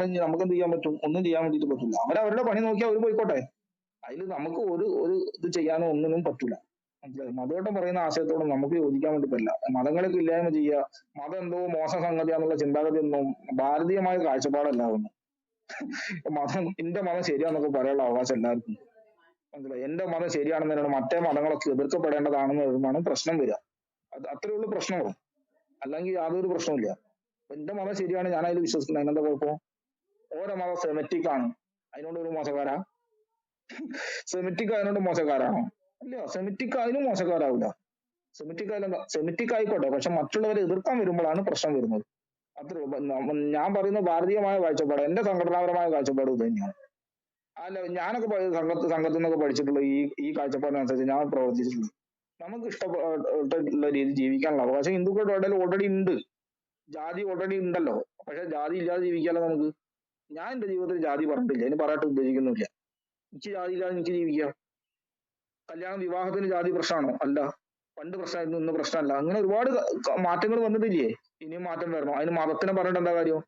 നമുക്ക് എന്ത് ചെയ്യാൻ പറ്റും? ഒന്നും ചെയ്യാൻ വേണ്ടിയിട്ട് പറ്റില്ല. അവരവരുടെ പണി നോക്കിയാൽ അവർ പോയിക്കോട്ടെ. അതിൽ നമുക്ക് ഒരു ഒരു ഇത് ചെയ്യാനോ ഒന്നിനും പറ്റില്ല മനസ്സിലായി? മതോട്ടം പറയുന്ന ആശയത്തോട് നമുക്ക് യോജിക്കാൻ വേണ്ടി പറ്റില്ല. മതങ്ങളൊക്കെ ഇല്ലായ്മ ചെയ്യുക മതം എന്തോ മോശം സംഗതിയാന്നുള്ള ചിന്താഗതി ഒന്നും ഭാരതീയമായ കാഴ്ചപ്പാടല്ല അതൊന്നും. മതം എന്റെ മതം ശരിയാന്നൊക്കെ പറയാനുള്ള അവകാശം എല്ലാവർക്കും. മനസ്സിലായി? എന്റെ മതം ശരിയാണെന്ന് തന്നെയാണ് മറ്റേ മതങ്ങളൊക്കെ എതിർക്കപ്പെടേണ്ടതാണെന്ന് വരുമ്പോഴാണ് പ്രശ്നം വരിക. അത് അത്രേ ഉള്ളൂ പ്രശ്നമുള്ളൂ അല്ലെങ്കിൽ യാതൊരു പ്രശ്നവും ഇല്ല എന്റെ മതം ശരിയാണ് ഞാൻ അതിൽ വിശ്വസിക്കുന്നത്. അതിനെന്താ കുഴപ്പം? ഓരോ മതം സെമറ്റിക് ആണ്. അതിനോട് ഒരു മോശക്കാരാ. സെമിറ്റിക് അതിനോട് മോശക്കാരാണോ അല്ല സെമിറ്റിക് അതിനും മോശക്കാരാവില്ല സെമിറ്റിക് ആയാലും സെമിറ്റിക് ആയിക്കോട്ടെ. പക്ഷെ മറ്റുള്ളവരെ എതിർക്കാൻ വരുമ്പോഴാണ് പ്രശ്നം വരുന്നത്. അത്ര. ഞാൻ പറയുന്ന ഭാരതീയമായ കാഴ്ചപ്പാട് എന്റെ സംഘടനാപരമായ കാഴ്ചപ്പാട് ഇത് തന്നെയാണ്. അല്ല ഞാനൊക്കെ സംഘത്ത് സംഘത്തിൽ നിന്നൊക്കെ പഠിച്ചിട്ടുള്ള ഈ ഈ കാഴ്ചപ്പാടിനനുസരിച്ച് ഞാൻ പ്രവർത്തിച്ചിട്ടുള്ളത് നമുക്ക് ഇഷ്ടപ്പെട്ടുള്ള രീതി ജീവിക്കാനുള്ള അവകാശം ഹിന്ദുക്കളുടെ ഓൾറെഡി ഉണ്ട്. ജാതി ഓൾറെഡി ഉണ്ടല്ലോ. പക്ഷെ ജാതി ഇല്ലാതെ ജീവിക്കാലോ നമുക്ക്? ഞാൻ എന്റെ ജീവിതത്തിൽ ജാതി പറഞ്ഞിട്ടില്ല. ഇനി പറയട്ടെ ഉദ്ദേശിക്കുന്നില്ല എനിക്ക് ജാതി ഇല്ലാതെ എനിക്ക് ജീവിക്കാം. കല്യാണം വിവാഹത്തിന് ജാതി പ്രശ്നമാണോ? അല്ല. പണ്ട് പ്രശ്നമായിരുന്നു ഇന്ന് പ്രശ്നമല്ല. അങ്ങനെ ഒരുപാട് മാറ്റങ്ങൾ വന്നിട്ടില്ലേ? ഇനിയും മാറ്റം വരണം. അതിന് മതത്തിനെ പറഞ്ഞിട്ട് എന്താ കാര്യം?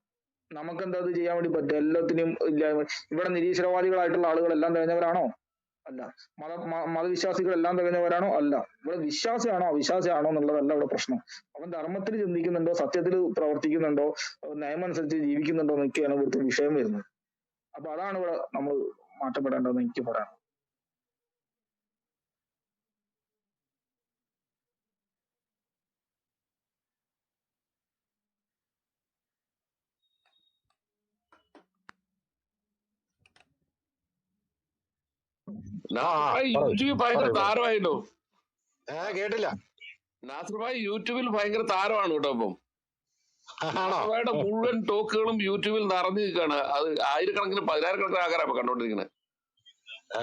നമുക്ക് എന്താ ഇത് ചെയ്യാൻ വേണ്ടി പറ്റും എല്ലാത്തിനും ഇല്ലായ്മ. ഇവിടെ നിരീശ്വരവാദികളായിട്ടുള്ള ആളുകളെല്ലാം തികഞ്ഞവരാണോ അല്ല. മത മതവിശ്വാസികളെല്ലാം തികഞ്ഞവരാണോ അല്ല. ഇവിടെ വിശ്വാസിയാണോ അവിശ്വാസിയാണോ എന്നുള്ളതല്ല ഇവിടെ പ്രശ്നം. അവൻ ധർമ്മത്തിൽ ചിന്തിക്കുന്നുണ്ടോ സത്യത്തിൽ പ്രവർത്തിക്കുന്നുണ്ടോ നയമനുസരിച്ച് അനുസരിച്ച് ജീവിക്കുന്നുണ്ടോ എന്നൊക്കെയാണ് ഇവിടുത്തെ വിഷയം വരുന്നത്. അപ്പൊ അതാണ് ഇവിടെ നമ്മൾ മാറ്റപ്പെടേണ്ടതെന്ന് എനിക്ക് പറയാം ഭയങ്കര താരമായിട്ടോ ഏ കേട്ടില്ല. നാസർഭായ് യൂട്യൂബിൽ ഭയങ്കര താരമാണ് കേട്ടോ അപ്പം നാസർഭായുടെ മുഴുവൻ ടോക്കുകളും യൂട്യൂബിൽ നിറഞ്ഞു നിൽക്കുകയാണ്. അത് ആയിരക്കണക്കിന് പതിനായിരക്കണക്കിന് ഇപ്പൊ കണ്ടോണ്ടിരിക്കുന്നത് ആ,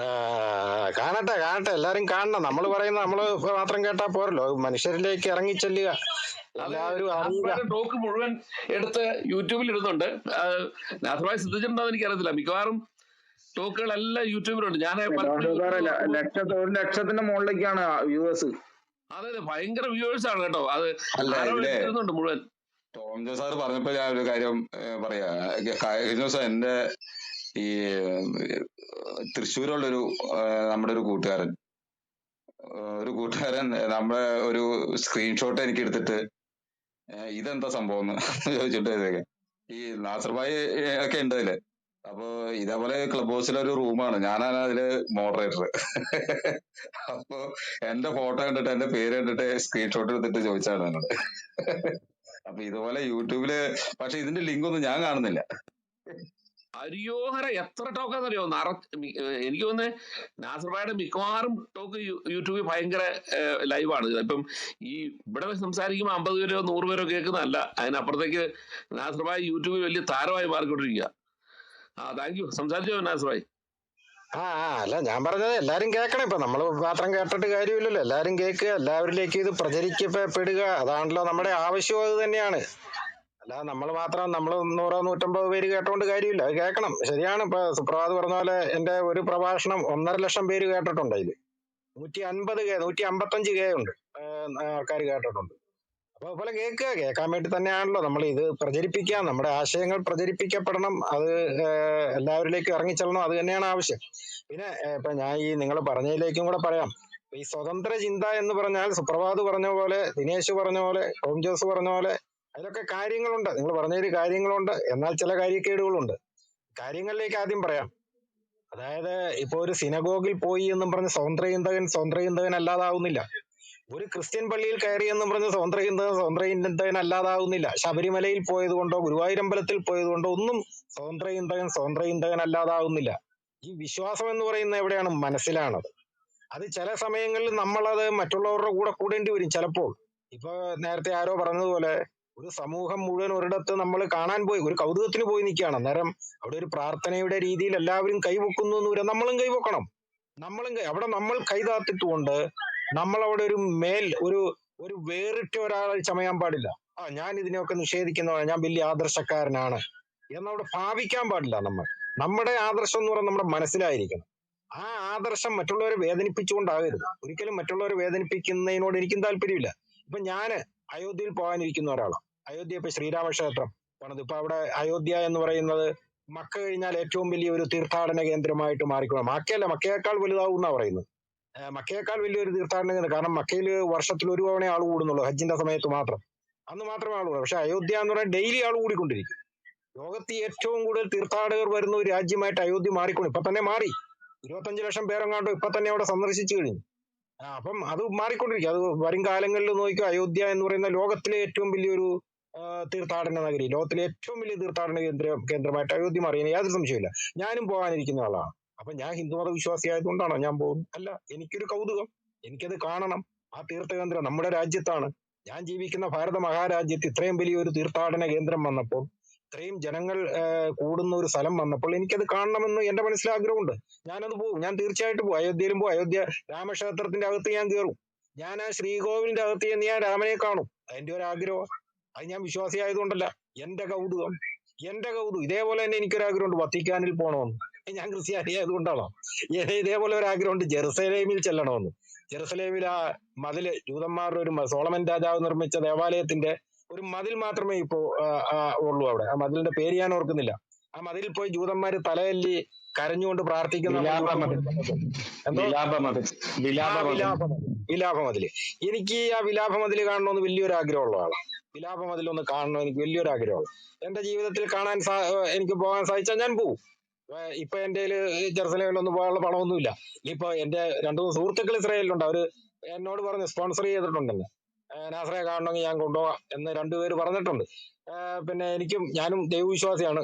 കാണട്ടെ കാണട്ടെ. എല്ലാരും കാണണം. നമ്മൾ പറയുന്ന നമ്മൾ മാത്രം കേട്ടാ പോരല്ലോ. മനുഷ്യരിലേക്ക് ഇറങ്ങി ചെല്ലുക അതെ എല്ലാവരും ടോക്ക് മുഴുവൻ എടുത്ത് യൂട്യൂബിൽ ഇടുന്നുണ്ട്. നാസർഭായ് ശ്രദ്ധിച്ചിട്ടുണ്ടോ എന്ന് എനിക്കറിയത്തില്ല. മിക്കവാറും ടോക്കുകളെല്ലാം യൂട്യൂബിലുണ്ട്. ഞാൻ പലപ്പോഴും സാറേ യൂട്യൂബ് നോക്കുമ്പോൾ ലക്ഷ ഒരു ലക്ഷത്തിന്റെ മുകളിലേക്കാണ് വ്യൂവേഴ്സ്. അതെ അതെ ഭയങ്കര വ്യൂവേഴ്സ് ആണ് കേട്ടോ. അത് എടുത്തിരുന്നുണ്ട് മുഴുവൻ. ടോം ജോസ് സാർ പറഞ്ഞപ്പോ ഞാൻ ഒരു കാര്യം പറയാ. കഴിഞ്ഞ ദിവസം എന്റെ ഈ തൃശ്ശൂരുള്ളൊരു നമ്മുടെ ഒരു കൂട്ടുകാരൻ ഒരു കൂട്ടുകാരൻ നമ്മുടെ ഒരു സ്ക്രീൻഷോട്ട് എനിക്ക് എടുത്തിട്ട് ഇതെന്താ സംഭവം എന്ന് ചോദിച്ചിട്ട് ഈ നാസർബായി ഒക്കെ ഉണ്ട് അതിൽ. അപ്പൊ ഇതേപോലെ ക്ലബ് ഹൗസിലെ ഒരു റൂമാണ് ഞാനാണ് അതിൽ മോഡറേറ്റർ അപ്പൊ എന്റെ ഫോട്ടോ കണ്ടിട്ട് എന്റെ പേര് കണ്ടിട്ട് സ്ക്രീൻഷോട്ട് എടുത്തിട്ട് ചോദിച്ചാണ് എന്നോട്. അപ്പൊ ഇതുപോലെ യൂട്യൂബിൽ പക്ഷെ ഇതിന്റെ ലിങ്ക് ഒന്നും ഞാൻ കാണുന്നില്ല. അരിയോഹര എത്ര ടോക്ക് അറിയോ നറ എനിക്ക് തോന്നുന്നത് നാസർബായുടെ മിക്കവാറും ടോക്ക് യൂട്യൂബിൽ ഭയങ്കര ലൈവാണ് ഇപ്പം ഈ ഇവിടെ സംസാരിക്കുമ്പോൾ അമ്പത് പേരോ നൂറ് പേരോ കേൾക്കുന്നതല്ല. അതിനപ്പുറത്തേക്ക് നാസർബായ് യൂട്യൂബിൽ വലിയ താരമായി മാറിക്കൊണ്ടിരിക്കുക. താങ്ക് യു സംസാരിച്ചോ ആ ആ അല്ല ഞാൻ പറഞ്ഞത് എല്ലാരും കേൾക്കണം. ഇപ്പൊ നമ്മൾ മാത്രം കേട്ടിട്ട് കാര്യമില്ലല്ലോ. എല്ലാരും കേൾക്കുക എല്ലാവരിലേക്ക് ഇത് പ്രചരിക്കപ്പെടുക. അതാണല്ലോ നമ്മുടെ ആവശ്യം അത് തന്നെയാണ്. അല്ല നമ്മൾ മാത്രം നമ്മൾ നൂറോ നൂറ്റമ്പത് പേര് കേട്ടോണ്ട് കാര്യമില്ല. അത് കേൾക്കണം. ശരിയാണ്. ഇപ്പൊ സുപ്രഭാത് പറഞ്ഞ പോലെ എന്റെ ഒരു പ്രഭാഷണം ഒന്നര ലക്ഷം പേര് കേട്ടിട്ടുണ്ട് അതിൽ. നൂറ്റി അൻപത് കെ നൂറ്റി അമ്പത്തഞ്ച് കെ ഉണ്ട് ആൾക്കാർ കേട്ടിട്ടുണ്ട്. അപ്പൊ അതുപോലെ കേൾക്കുക കേൾക്കാൻ വേണ്ടി തന്നെയാണല്ലോ നമ്മൾ ഇത് പ്രചരിപ്പിക്കുക. നമ്മുടെ ആശയങ്ങൾ പ്രചരിപ്പിക്കപ്പെടണം. അത് എല്ലാവരിലേക്കും ഇറങ്ങിച്ചെല്ലണം. അത് തന്നെയാണ് ആവശ്യം. പിന്നെ ഇപ്പൊ ഞാൻ ഈ നിങ്ങൾ പറഞ്ഞതിലേക്കും കൂടെ പറയാം. ഈ സ്വതന്ത്ര ചിന്ത എന്ന് പറഞ്ഞാൽ സുപ്രഭാത് പറഞ്ഞ പോലെ ദിനേശ് പറഞ്ഞ പോലെ ടോം ജോസ് പറഞ്ഞ പോലെ അതിലൊക്കെ കാര്യങ്ങളുണ്ട്. നിങ്ങൾ പറഞ്ഞതിൽ കാര്യങ്ങളുണ്ട്. എന്നാൽ ചില കാര്യക്കേടുകളുണ്ട്. കാര്യങ്ങളിലേക്ക് ആദ്യം പറയാം. അതായത് ഇപ്പൊ ഒരു സിനഗോഗിൽ പോയി എന്നും പറഞ്ഞ് സ്വതന്ത്ര ചിന്തകൻ സ്വതന്ത്ര ചിന്തകൻ അല്ലാതാവുന്നില്ല. ഒരു ക്രിസ്ത്യൻ പള്ളിയിൽ കയറി എന്നും പറഞ്ഞ് സ്വതന്ത്ര ഹിന്ദു സ്വതന്ത്ര ചിന്തകൻ അല്ലാതാവുന്നില്ല. ശബരിമലയിൽ പോയത് കൊണ്ടോ ഗുരുവായൂരമ്പലത്തിൽ പോയത് കൊണ്ടോ ഒന്നും സ്വതന്ത്ര ഹിന്ദകൻ സ്വതന്ത്ര ഹിന്ദകൻ അല്ലാതാവുന്നില്ല. ഈ വിശ്വാസം എന്ന് പറയുന്നത് എവിടെയാണ്? മനസ്സിലാണത്. അത് ചില സമയങ്ങളിൽ നമ്മളത് മറ്റുള്ളവരുടെ കൂടെ കൂടേണ്ടി വരും ചിലപ്പോൾ. ഇപ്പൊ നേരത്തെ ആരോ പറഞ്ഞതുപോലെ ഒരു സമൂഹം മുഴുവൻ ഒരിടത്ത് നമ്മൾ കാണാൻ പോയി ഒരു കൗതുകത്തിന് പോയി നിൽക്കുകയാണ്. അന്നേരം അവിടെ ഒരു പ്രാർത്ഥനയുടെ രീതിയിൽ എല്ലാവരും കൈവെക്കുന്നു എന്ന് നമ്മളും കൈവെക്കണം നമ്മളും അവിടെ നമ്മൾ കൈതാത്തിട്ടുകൊണ്ട് നമ്മൾ അവിടെ ഒരു മേൽ ഒരു ഒരു വേറിട്ട ഒരാൾ ചമയാൻ പാടില്ല. ആ ഞാൻ ഇതിനെയൊക്കെ നിഷേധിക്കുന്നവനാണ് ഞാൻ വലിയ ആദർശക്കാരനാണ് എന്നവിടെ ഭാവിക്കാൻ പാടില്ല നമ്മൾ. നമ്മുടെ ആദർശം എന്ന് പറയുന്നത് നമ്മുടെ മനസ്സിലായിരിക്കണം. ആ ആദർശം മറ്റുള്ളവരെ വേദനിപ്പിച്ചുകൊണ്ടാകരുത് ഒരിക്കലും മറ്റുള്ളവരെ വേദനിപ്പിക്കുന്നതിനോട് എനിക്കും താല്പര്യമില്ല. ഇപ്പൊ ഞാൻ അയോധ്യയിൽ പോകാനിരിക്കുന്ന ഒരാളാണ്. അയോധ്യ ഇപ്പൊ ശ്രീരാമക്ഷേത്രം പണിത്. ഇപ്പൊ അവിടെ അയോധ്യ എന്ന് പറയുന്നത് മക്ക കഴിഞ്ഞാൽ ഏറ്റവും വലിയ ഒരു തീർത്ഥാടന കേന്ദ്രമായിട്ട് മാറിക്കണം മക്കയല്ല മക്കയേക്കാൾ വലുതാവും എന്നാ പറയുന്നത്. മക്കയേക്കാൾ വലിയൊരു തീർത്ഥാടനം കാരണം മക്കയിൽ വർഷത്തിൽ ഒരു തവണ ആൾ കൂടുന്നുള്ളൂ ഹജ്ജിന്റെ സമയത്ത് മാത്രം. അന്ന് മാത്രമേ ആൾ കൂടുള്ളൂ. പക്ഷെ അയോധ്യ എന്ന് പറഞ്ഞാൽ ഡെയിലി ആൾ കൂടിക്കൊണ്ടിരിക്കും. ലോകത്ത് ഏറ്റവും കൂടുതൽ തീർത്ഥാടകർ വരുന്ന ഒരു രാജ്യമായിട്ട് അയോധ്യ മാറിക്കൊണ്ട് ഇപ്പൊ തന്നെ മാറി. ഇരുപത്തഞ്ച് ലക്ഷം പേരെങ്ങാണ്ടോ ഇപ്പൊ തന്നെ അവിടെ സന്ദർശിച്ചു കഴിഞ്ഞു. അപ്പം അത് മാറിക്കൊണ്ടിരിക്കും. അത് വരും കാലങ്ങളിൽ നോക്കിയാൽ അയോധ്യ എന്ന് പറയുന്ന ലോകത്തിലെ ഏറ്റവും വലിയൊരു തീർത്ഥാടന നഗരി ലോകത്തിലെ ഏറ്റവും വലിയ തീർത്ഥാടന കേന്ദ്ര കേന്ദ്രമായിട്ട് അയോധ്യ മാറി. യാതൊരു സംശയമില്ല ഞാനും പോകാനിരിക്കുന്ന ആളാണ്. അപ്പൊ ഞാൻ ഹിന്ദുമത വിശ്വാസി ആയതുകൊണ്ടാണോ ഞാൻ പോകുന്നത്? അല്ല എനിക്കൊരു കൗതുകം. എനിക്കത് കാണണം. ആ തീർത്ഥകേന്ദ്രം നമ്മുടെ രാജ്യത്താണ്. ഞാൻ ജീവിക്കുന്ന ഭാരത മഹാരാജ്യത്ത് ഇത്രയും വലിയൊരു തീർത്ഥാടന കേന്ദ്രം വന്നപ്പോൾ ഇത്രയും ജനങ്ങൾ കൂടുന്ന ഒരു സ്ഥലം വന്നപ്പോൾ എനിക്കത് കാണണമെന്ന് എന്റെ മനസ്സിൽ ആഗ്രഹമുണ്ട് ഞാനത് പോകും. ഞാൻ തീർച്ചയായിട്ടും പോകും. അയോധ്യയിലും പോകും. അയോധ്യ രാമക്ഷേത്രത്തിന്റെ അകത്ത് ഞാൻ കയറും. ഞാൻ ആ ശ്രീകോവിലിന്റെ അകത്ത് ചെന്ന് ഞാൻ രാമനെ കാണും. അതിന്റെ ഒരു ആഗ്രഹം അത് ഞാൻ വിശ്വാസി ആയതുകൊണ്ടല്ല എന്റെ കൗതുകം. എന്റെ കൗതുകം. ഇതേപോലെ തന്നെ എനിക്കൊരു ആഗ്രഹമുണ്ട് വത്തിക്കാനിൽ പോകണമെന്ന്. ഞാൻ ക്രിസ്ത്യാനി ആയതുകൊണ്ടാണോ ഇതേപോലെ ഒരു ആഗ്രഹമുണ്ട്. ജെറുസലേമിൽ ചെല്ലണമെന്ന്. ജെറുസലേമിൽ ആ മതിൽ ജൂതന്മാരുടെ ഒരു സോളമൻ രാജാവ് നിർമ്മിച്ച ദേവാലയത്തിന്റെ ഒരു മതിൽ മാത്രമേ ഇപ്പോ ഉള്ളൂ അവിടെ. ആ മതിലിന്റെ പേര് ഞാൻ ഓർക്കുന്നില്ല. ആ മതിലിൽ പോയി ജൂതന്മാർ തലയല്ലി കരഞ്ഞുകൊണ്ട് പ്രാർത്ഥിക്കുന്ന വിലാപ ആ വിലാപ വിലാപമതിൽ എനിക്ക് ആ വിലാപമതിൽ കാണണമെന്ന് വലിയൊരു ആഗ്രഹമുള്ള ആളാണ്. വിലാപമതിലൊന്ന് കാണണം എനിക്ക് വലിയൊരു ആഗ്രഹമാണ് എന്റെ ജീവിതത്തിൽ കാണാൻ സാ എനിക്ക് പോകാൻ സാധിച്ചാൽ ഞാൻ പോകും ഇപ്പൊ എന്റെ ജെറുസലേമിലൊന്നും പോകാനുള്ള പണമൊന്നുമില്ല. ഇനിയിപ്പോ എന്റെ രണ്ടു മൂന്ന് സുഹൃത്തുക്കൾ ഇസ്രായേലിലുണ്ട്. അവർ എന്നോട് പറഞ്ഞു സ്പോൺസർ ചെയ്തിട്ടുണ്ടെന്ന്. നാസറയെ നാസറെ കാണണമെങ്കിൽ ഞാൻ കൊണ്ടുപോകാം എന്ന് രണ്ടുപേര് പറഞ്ഞിട്ടുണ്ട്. പിന്നെ എനിക്കും ഞാനും ദൈവവിശ്വാസിയാണ്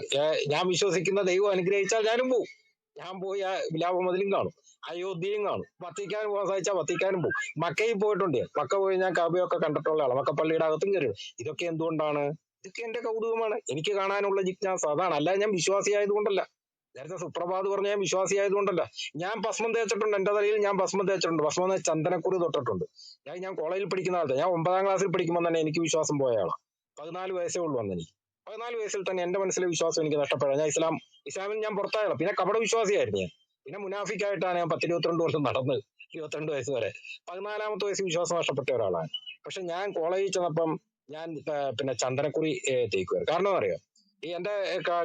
ഞാൻ വിശ്വസിക്കുന്ന ദൈവം അനുഗ്രഹിച്ചാൽ ഞാനും പോകും ഞാൻ പോയി ആ വിലാപമതിലും കാണും. അയോധ്യയും കാണും. വത്തിക്കാനും പോകാൻ സാധിച്ചാൽ വത്തിക്കാനും പോകും മക്കയിൽ പോയിട്ടുണ്ട്. മക്ക പോയി ഞാൻ കബയൊക്കെ കണ്ടിട്ടുള്ള ആളാണ് മക്ക പള്ളിയുടെ അകത്തും കയറി ഇതൊക്കെ എന്തുകൊണ്ടാണ്? ഇതൊക്കെ എന്റെ കൗതുകമാണ്. എനിക്ക് കാണാനുള്ള ജിജ്ഞാസ. അതാണ്. അല്ലാതെ ഞാൻ വിശ്വാസി ആയതുകൊണ്ടല്ല നേരത്തെ സുപ്രഭാത് പറഞ്ഞ ഞാൻ വിശ്വാസി ആയതുകൊണ്ടല്ല ഞാൻ ഭസ്മം തേച്ചിട്ടുണ്ട്. എന്റെ തലയിൽ ഞാൻ ഭസ്മം തേച്ചിട്ടുണ്ട്. ഭസ്മം എന്ന് ചന്ദനക്കുറി തൊട്ടിട്ടുണ്ട്. ഞാൻ ഞാൻ കോളേജിൽ പഠിക്കുന്ന ആളത്തെ ഞാൻ ഒമ്പതാം ക്ലാസ്സിൽ പഠിക്കുമ്പോൾ തന്നെ എനിക്ക് വിശ്വാസം പോയ ആളാണ് പതിനാല് വയസ്സേ ഉള്ളൂ അന്ന് എനിക്ക്. പതിനാല് വയസ്സിൽ തന്നെ എന്റെ മനസ്സിലെ വിശ്വാസം എനിക്ക് നഷ്ടപ്പെടാം ഞാൻ ഇസ്ലാം ഇസ്ലാമിൽ ഞാൻ പുറത്തായാലും പിന്നെ കപട വിശ്വാസിയായിരുന്നു ഞാൻ. പിന്നെ മുനാഫിക്കായിട്ടാണ് ഞാൻ പത്തിരുപത്തിരണ്ട് വർഷം നടന്നത്. ഇരുപത്തിരണ്ട് വയസ്സ് വരെ. പതിനാലാമത്തെ വയസ്സ് വിശ്വാസം നഷ്ടപ്പെട്ട ഒരാളാണ് പക്ഷെ ഞാൻ കോളേജിൽ ചെന്നപ്പം ഞാൻ പിന്നെ ചന്ദനക്കുറി തേക്കുവായിരുന്നു. കാരണം അറിയോ എന്റെ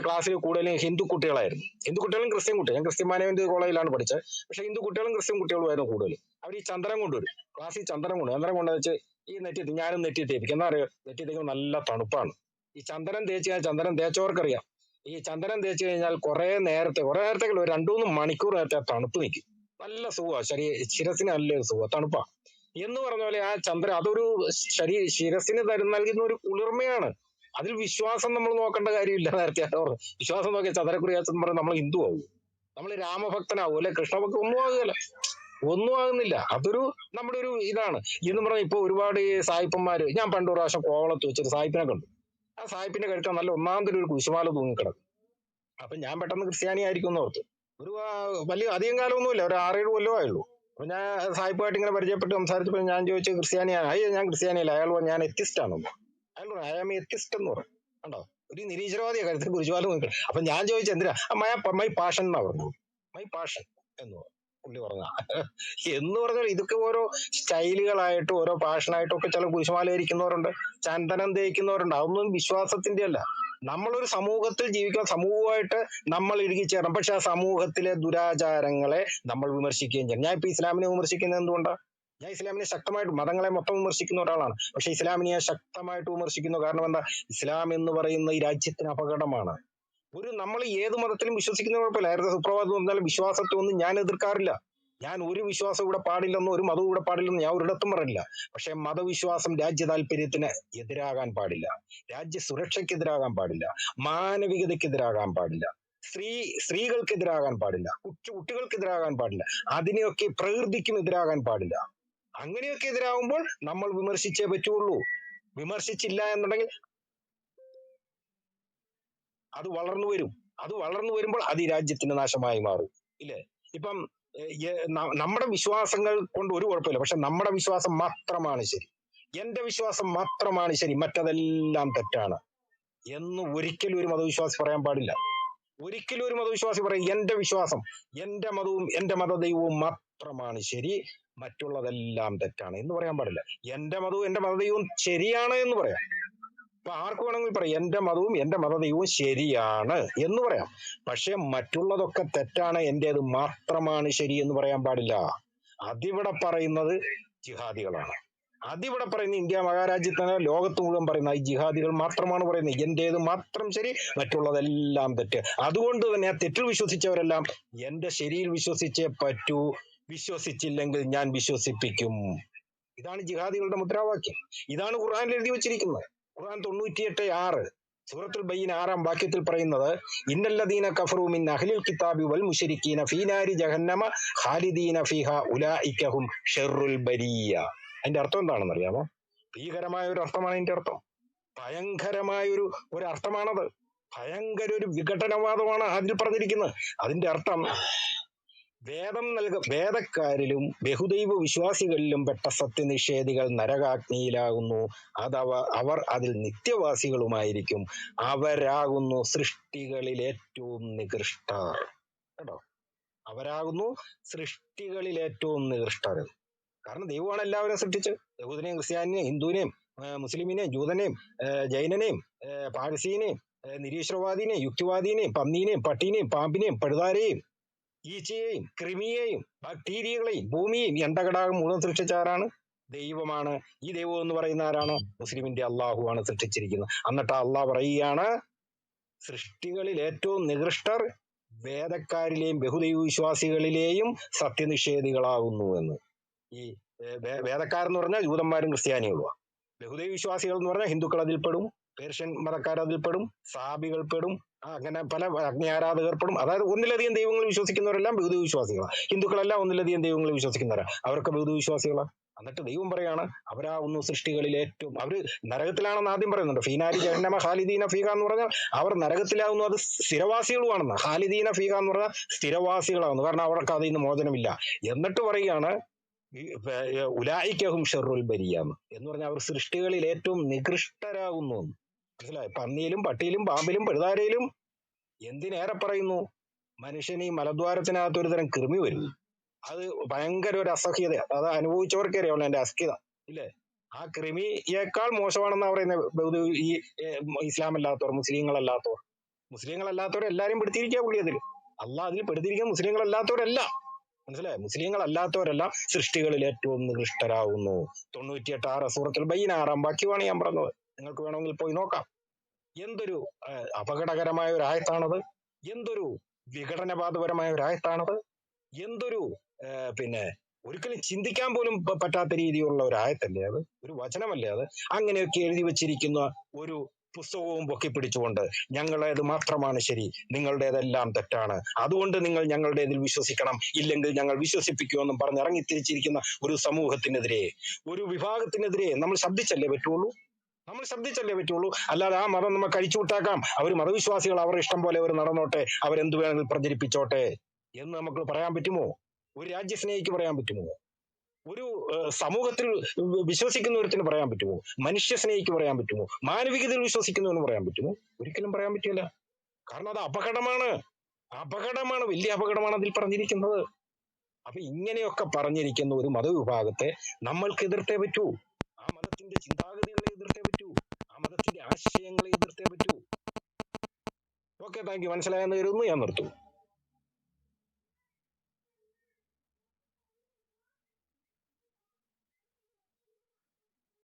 ക്ലാസ്സിൽ കൂടുതലും ഹിന്ദു കുട്ടികളായിരുന്നു. ഹിന്ദു കുട്ടികളും ക്രിസ്ത്യൻ കുട്ടികളും. ഞാൻ ക്രിസ്ത്യൻ മാനേജ്മെന്റ് കോളേജിലാണ് പഠിച്ചത്. പക്ഷെ ഹിന്ദു കുട്ടികളും ക്രിസ്ത്യൻ കുട്ടികളുമായിരുന്നു കൂടുതൽ അവർ ഈ ചന്ദനം കൊണ്ടുവരും ക്ലാസ്സിൽ ചന്ദനം കൊണ്ട് ചന്ദനം കൊണ്ടു വെച്ച് ഈ നെറ്റി ഞാനും നെറ്റി തേപ്പിക്കും. എന്താ അറിയോ നെറ്റി തേക്കുമ്പോൾ നല്ല തണുപ്പാണ്. ഈ ചന്ദനം തേച്ച് കഴിഞ്ഞാൽ ചന്ദനം തേച്ചവർക്കറിയാം. ഈ ചന്ദനം തേച്ച് കഴിഞ്ഞാൽ കുറെ നേരത്തെ കുറെ നേരത്തെ ഒരു രണ്ടു മൂന്ന് മണിക്കൂർ നേരത്തെ തണുപ്പ് നിൽക്കും. നല്ല സുഖമാണ്. ശരീര ശിരസിന് നല്ലൊരു സുഖമാണ്. തണുപ്പാണ്. എന്ന് പറഞ്ഞ പോലെ ആ ചന്ദ്രൻ അതൊരു ശരീര ശിരസിന് തരുന്ന നൽകുന്ന ഒരു കുളിർമയാണ്. അതിൽ വിശ്വാസം നമ്മൾ നോക്കേണ്ട കാര്യമില്ല നേരത്തെ പറഞ്ഞു വിശ്വാസം നോക്കിയ ചതരക്കുറിയാച്ചൻ പറഞ്ഞു നമ്മൾ ഹിന്ദു ആവും. നമ്മൾ രാമഭക്തനാവും അല്ലെ? കൃഷ്ണഭക്തൻ ഒന്നും ആകുകയല്ല. ഒന്നും ആകുന്നില്ല. അതൊരു നമ്മുടെ ഒരു ഇതാണ്. എന്ന് പറഞ്ഞാൽ ഇപ്പൊ ഒരുപാട് സായിപ്പന്മാര് ഞാൻ പണ്ട് പ്രാവശ്യം കോവളത്ത് വെച്ചൊരു സായിപ്പിനെ കണ്ടു. ആ സായിപ്പിന്റെ കഴുത്ത നല്ല ഒന്നാമതൊരു ഒരു കുശുമാല തൂങ്ങിക്കിടക്കും. അപ്പൊ ഞാൻ പെട്ടെന്ന് ക്രിസ്ത്യാനി ആയിരിക്കും എന്ന് ഓർത്തു. ഒരു വലിയ അധികം കാലമൊന്നുമില്ല ഒരു ആറേഴ് കൊല്ലമേ ആയുള്ളൂ. അപ്പൊ ഞാൻ സായിപ്പുമായിട്ട് ഇങ്ങനെ പരിചയപ്പെട്ട് സംസാരിച്ചപ്പോൾ ഞാൻ ചോദിച്ചു ക്രിസ്ത്യാനിയാണ് അയ്യോ ഞാൻ ക്രിസ്ത്യാനിയല്ല. അയാൾ ഞാൻ എത്തിസ്റ്റ് ആണെന്ന്. അയാൾ അയാൾ എത്തിസ്റ്റ് എന്ന് പറഞ്ഞു കണ്ടോ? ഒരു നിരീശ്വരവാദിയ കരുത്തിൽ കുരിശുപാല നോക്കി അപ്പൊ ഞാൻ ചോദിച്ചു എന്തിനാ? "ആ, മൈ മൈ പാഷൻ എന്നാ പറഞ്ഞു മൈ പാഷൻ എന്ന്. പുള്ളി പറഞ്ഞ എന്ന് പറഞ്ഞാൽ ഇതൊക്കെ ഓരോ സ്റ്റൈലുകളായിട്ടും ഓരോ പാഷനായിട്ടും ഒക്കെ ചില കുരിശുമാല ഇരിക്കുന്നവരുണ്ട് ചന്ദനം തേക്കുന്നവരുണ്ട് അതൊന്നും വിശ്വാസത്തിന്റെ അല്ല. നമ്മളൊരു സമൂഹത്തിൽ ജീവിക്കുന്ന സമൂഹമായിട്ട് നമ്മൾ ഇഴുകിച്ചേരണം പക്ഷെ ആ സമൂഹത്തിലെ ദുരാചാരങ്ങളെ നമ്മൾ വിമർശിക്കുകയും ചെയ്യണം. ഞാൻ ഇപ്പൊ ഇസ്ലാമിനെ വിമർശിക്കുന്നത് എന്തുകൊണ്ടാ? ഞാൻ ഇസ്ലാമിനെ ശക്തമായിട്ട് മതങ്ങളെ മൊത്തം വിമർശിക്കുന്ന ഒരാളാണ്. പക്ഷെ ഇസ്ലാമിനെ ഞാൻ ശക്തമായിട്ട് വിമർശിക്കുന്നു കാരണം എന്താ? ഇസ്ലാം എന്ന് പറയുന്ന ഈ രാജ്യത്തിന് അപകടമാണ്. ഒരു നമ്മൾ ഏത് മതത്തിലും വിശ്വസിക്കുന്ന കുഴപ്പമില്ല. നേരത്തെ സുപ്രഭാതം പറഞ്ഞാലും വിശ്വാസത്തെ ഒന്നും ഞാൻ എതിർക്കാറില്ല. ഞാൻ ഒരു വിശ്വാസം ഇവിടെ പാടില്ലെന്നും ഒരു മതവും ഇവിടെ പാടില്ലെന്നും ഞാൻ ഒരിടത്തും പറഞ്ഞില്ല പക്ഷെ മതവിശ്വാസം രാജ്യ താല്പര്യത്തിന് എതിരാകാൻ പാടില്ല. രാജ്യ സുരക്ഷയ്ക്കെതിരാകാൻ പാടില്ല. മാനവികതയ്ക്കെതിരാകാൻ പാടില്ല. സ്ത്രീ സ്ത്രീകൾക്കെതിരാകാൻ പാടില്ല. കുട്ടി കുട്ടികൾക്കെതിരാകാൻ പാടില്ല. അതിനെയൊക്കെ പ്രകൃതിക്കും എതിരാകാൻ പാടില്ല. അങ്ങനെയൊക്കെ എതിരാകുമ്പോൾ നമ്മൾ വിമർശിച്ചേ പറ്റുള്ളൂ. വിമർശിച്ചില്ല എന്നുണ്ടെങ്കിൽ അത് വളർന്നു വരും. അത് വളർന്നു വരുമ്പോൾ അത് ഈ രാജ്യത്തിന്റെ നാശമായി മാറും. ഇല്ലേ? ഇപ്പം നമ്മുടെ വിശ്വാസങ്ങൾ കൊണ്ട് ഒരു കുഴപ്പമില്ല. പക്ഷെ നമ്മുടെ വിശ്വാസം മാത്രമാണ് ശരി. എന്റെ വിശ്വാസം മാത്രമാണ് ശരി. മറ്റതെല്ലാം തെറ്റാണ്. എന്ന് ഒരിക്കലും ഒരു മതവിശ്വാസി പറയാൻ പാടില്ല. ഒരിക്കലും ഒരു മതവിശ്വാസി പറയും എന്റെ വിശ്വാസം എന്റെ മതവും എന്റെ മതദൈവവും മാത്രമാണ് ശരി മറ്റുള്ളതെല്ലാം തെറ്റാണ് എന്ന് പറയാൻ പാടില്ല. എന്റെ മതവും എന്റെ മതദൈവവും ശരിയാണ് എന്ന് പറയാം. ഇപ്പൊ ആർക്ക് വേണമെങ്കിൽ പറയാം എന്റെ മതവും എന്റെ മതദൈവവും ശരിയാണ് എന്ന് പറയാം. പക്ഷെ മറ്റുള്ളതൊക്കെ തെറ്റാണ് എന്റേത് മാത്രമാണ് ശരി എന്ന് പറയാൻ പാടില്ല. അതിവിടെ പറയുന്നത് ജിഹാദികളാണ്. അതിവിടെ പറയുന്ന ഇന്ത്യ മഹാരാജ്യത്തിന് ലോകത്ത് മുഴുവൻ പറയുന്ന ഈ ജിഹാദികൾ മാത്രമാണ് പറയുന്നത്. എന്റേത് മാത്രം ശരി മറ്റുള്ളതെല്ലാം തെറ്റ്. അതുകൊണ്ട് തന്നെ ആ തെറ്റിൽ വിശ്വസിച്ചവരെല്ലാം എന്റെ ശരിയിൽ വിശ്വസിച്ചേ പറ്റൂ വിശ്വസിച്ചില്ലെങ്കിൽ ഞാൻ വിശ്വസിപ്പിക്കും. ഇതാണ് ജിഹാദികളുടെ മുദ്രാവാക്യം. ഇതാണ് ഖുർആനിൽ എഴുതി വെച്ചിരിക്കുന്നത്. ഖുർആൻ തൊണ്ണൂറ്റിയെട്ട് ആറ് സൂറത്തുൽ ബയ്യൻ ആറാം വാക്യത്തിൽ പറയുന്നത് ഇന്നല്ലദീന കഫറു മിൻ അഹ്ലിൽ കിതാബി വൽ മുശരിക്കീന ഫീനാരി ജഹന്നമ ഖാലിദീന ഫീഹ ഉലായിക്കഹും ഷർറുൽ ബരിയ. അതിന്റെ അർത്ഥം എന്താണെന്ന് അറിയാമോ ഭീകരമായ ഒരു അർത്ഥമാണ് അതിന്റെ അർത്ഥം. ഭയങ്കരമായ ഒരു ഒരു അർത്ഥമാണത്. ഭയങ്കര ഒരു വിഘടനവാദമാണ് അതിൽ പറഞ്ഞിരിക്കുന്നത്. അതിന്റെ അർത്ഥം വേദം നൽക വേദക്കാരിലും ബഹുദൈവ വിശ്വാസികളിലും പെട്ട സത്യനിഷേധികൾ നരകാഗ്നിയിലാകുന്നു. അതവ അവർ അതിൽ നിത്യവാസികളുമായിരിക്കും. അവരാകുന്നു സൃഷ്ടികളിൽ ഏറ്റവും നികൃഷ്ടർ. കേട്ടോ? അവരാകുന്നു സൃഷ്ടികളിൽ ഏറ്റവും നികൃഷ്ടർ. കാരണം ദൈവമാണ് എല്ലാവരെയും സൃഷ്ടിച്ചത്. യഹൂദനെയും ക്രിസ്ത്യാനിനെയും ഹിന്ദുവിനെയും മുസ്ലിമിനെയും ജൂതനെയും ജൈനനെയും പാരസീനെയും നിരീശ്വരവാദിനെയും യുക്തിവാദിനെയും പന്നീനെയും പട്ടീനെയും പാമ്പിനെയും പഴുതാരെയും ഈച്ചയെയും കൃമിയെയും ബാക്ടീരിയകളെയും ഭൂമിയെയും എണ്ടകടാകം മുഴുവൻ സൃഷ്ടിച്ച ആരാണ്? ദൈവമാണ്. ഈ ദൈവം എന്ന് പറയുന്ന ആരാണ്? മുസ്ലിമിന്റെ അള്ളാഹുവാണ് സൃഷ്ടിച്ചിരിക്കുന്നത്. എന്നിട്ട് അള്ളാഹ് പറയുകയാണ് സൃഷ്ടികളിൽ ഏറ്റവും നികൃഷ്ടർ വേദക്കാരിലെയും ബഹുദൈവ വിശ്വാസികളിലെയും സത്യനിഷേധികളാകുന്നു എന്ന്. ഈ വേദക്കാരെന്ന് പറഞ്ഞാൽ ജൂതന്മാരും ക്രിസ്ത്യാനികളുമാണ് ബഹുദൈവ വിശ്വാസികൾ എന്ന് പറഞ്ഞാൽ ഹിന്ദുക്കൾ അതിൽപ്പെടും. പേർഷ്യൻ മതക്കാർ അതിൽ പെടും സാബികൾ പെടും അങ്ങനെ പല അഗ്നി ആരാധകർ പെടും. അതായത് ഒന്നിലധികം ദൈവങ്ങൾ വിശ്വസിക്കുന്നവരെല്ലാം ബഹുദൈവ വിശ്വാസികളാണ് ഹിന്ദുക്കളെല്ലാം ഒന്നിലധികം ദൈവങ്ങൾ വിശ്വസിക്കുന്നവരാണ് അവരൊക്കെ ബഹുദൈവ വിശ്വാസികളാണ് എന്നിട്ട് ദൈവം പറയാണ് അവരാ ഒന്ന് സൃഷ്ടികളിൽ ഏറ്റവും അവർ നരകത്തിലാണെന്ന് ആദ്യം പറയുന്നുണ്ട്. ഫീനാരി ജഹന്നമ ഖാലിദീന ഫീഹ എന്ന് പറഞ്ഞാൽ അവർ നരകത്തിലാവുന്നു അത് സ്ഥിരവാസികളുമാണെന്ന്. ഖാലിദീന ഫീഹ എന്ന് പറഞ്ഞാൽ സ്ഥിരവാസികളാവുന്നു. കാരണം അവർക്ക് അതിൽ നിന്ന് മോചനമില്ല. എന്നിട്ട് പറയുകയാണ് ഉലായിക്കഹും ഷെറുൽ ബരിയാന്ന് എന്ന് പറഞ്ഞാൽ അവർ സൃഷ്ടികളിൽ ഏറ്റവും നികൃഷ്ടരാകുന്നു. മനസ്സിലായി? പന്നിയിലും പട്ടിയിലും പാമ്പിലും പെഴുതാരയിലും എന്തിനേറെ പറയുന്നു? മനുഷ്യന് ഈ മലദ്വാരത്തിനകത്ത് ഒരു തരം കൃമി വരും. അത് ഭയങ്കര ഒരു അസഹ്യതയാണ് അത് അനുഭവിച്ചവർക്കേ അറിയാവുള്ളൂ എന്റെ അസഹ്യത. ഇല്ലേ? ആ കൃമിയേക്കാൾ മോശമാണെന്നാ പറയുന്നത് ഈ ഏർ, ഇസ്ലാം അല്ലാത്തവർ മുസ്ലിങ്ങളല്ലാത്തവർ. മുസ്ലിങ്ങളല്ലാത്തവർ എല്ലാരും പെടുത്തിയിരിക്കുക പുള്ളി അതിൽ അള്ളാഹ് അതിൽ പെടുത്തിയിരിക്കുക മുസ്ലിങ്ങളല്ലാത്തവരല്ല. മനസ്സിലായോ? മുസ്ലിങ്ങളല്ലാത്തവരെല്ലാം സൃഷ്ടികളിൽ ഏറ്റവും നികൃഷ്ടരാകുന്നു. തൊണ്ണൂറ്റിയെട്ട് ആറ് സൂറത്തിൽ ബൈനാറാം ആറാം ഞാൻ പറഞ്ഞത്. നിങ്ങൾക്ക് വേണമെങ്കിൽ പോയി നോക്കാം. എന്തൊരു അപകടകരമായ ഒരു ആയത്താണത്. എന്തൊരു വിഘടനവാദപരമായ ഒരു ആയത്താണത്. എന്തൊരു പിന്നെ ഒരിക്കലും ചിന്തിക്കാൻ പോലും പറ്റാത്ത രീതിയിലുള്ള ഒരു ആയത്തല്ലേ അത്? ഒരു വചനമല്ലേ അത്? അങ്ങനെയൊക്കെ എഴുതി വച്ചിരിക്കുന്ന ഒരു പുസ്തകവും പൊക്കിപ്പിടിച്ചുകൊണ്ട് ഞങ്ങളേത് മാത്രമാണ് ശരി നിങ്ങളുടേതെല്ലാം തെറ്റാണ്. അതുകൊണ്ട് നിങ്ങൾ ഞങ്ങളുടേതിൽ വിശ്വസിക്കണം. ഇല്ലെങ്കിൽ ഞങ്ങൾ വിശ്വസിപ്പിക്കുമെന്നും പറഞ്ഞ് ഇറങ്ങിത്തിരിച്ചിരിക്കുന്ന ഒരു സമൂഹത്തിനെതിരെ ഒരു വിഭാഗത്തിനെതിരെ നമ്മൾ ശബ്ദിച്ചല്ലേ പറ്റുള്ളൂ? നമ്മൾ ശ്രദ്ധിച്ചല്ലേ പറ്റുള്ളൂ? അല്ലാതെ ആ മതം നമ്മൾ കഴിച്ചു വിട്ടാക്കാം. അവർ മതവിശ്വാസികൾ അവർ ഇഷ്ടം പോലെ അവർ നടന്നോട്ടെ അവരെന്ത് വേണമെങ്കിലും പ്രചരിപ്പിച്ചോട്ടെ എന്ന് നമുക്ക് പറയാൻ പറ്റുമോ? ഒരു രാജ്യസ്നേഹിക്ക് പറയാൻ പറ്റുമോ? ഒരു സമൂഹത്തിൽ വിശ്വസിക്കുന്നവരത്തിന് പറയാൻ പറ്റുമോ? മനുഷ്യ സ്നേഹിക്ക് പറയാൻ പറ്റുമോ? മാനവികതയിൽ വിശ്വസിക്കുന്നവന് പറയാൻ പറ്റുമോ? ഒരിക്കലും പറയാൻ പറ്റില്ല. കാരണം അത് അപകടമാണ്. അപകടമാണ്. വലിയ അപകടമാണ് അതിൽ പറഞ്ഞിരിക്കുന്നത്. അപ്പൊ ഇങ്ങനെയൊക്കെ പറഞ്ഞിരിക്കുന്ന ഒരു മതവിഭാഗത്തെ നമ്മൾക്ക് എതിർത്തേ പറ്റൂ ആ മതത്തിന്റെ ചിന്താഗതികളെ എതിർത്തേ പറ്റൂ ആ മതത്തിന്റെ ആശയങ്ങളെ എതിർത്തേ പറ്റൂ. ഓക്കെ താങ്ക് യു മനസ്സിലായെന്ന് കരുതുന്നു ഞാൻ നിർത്തുന്നു.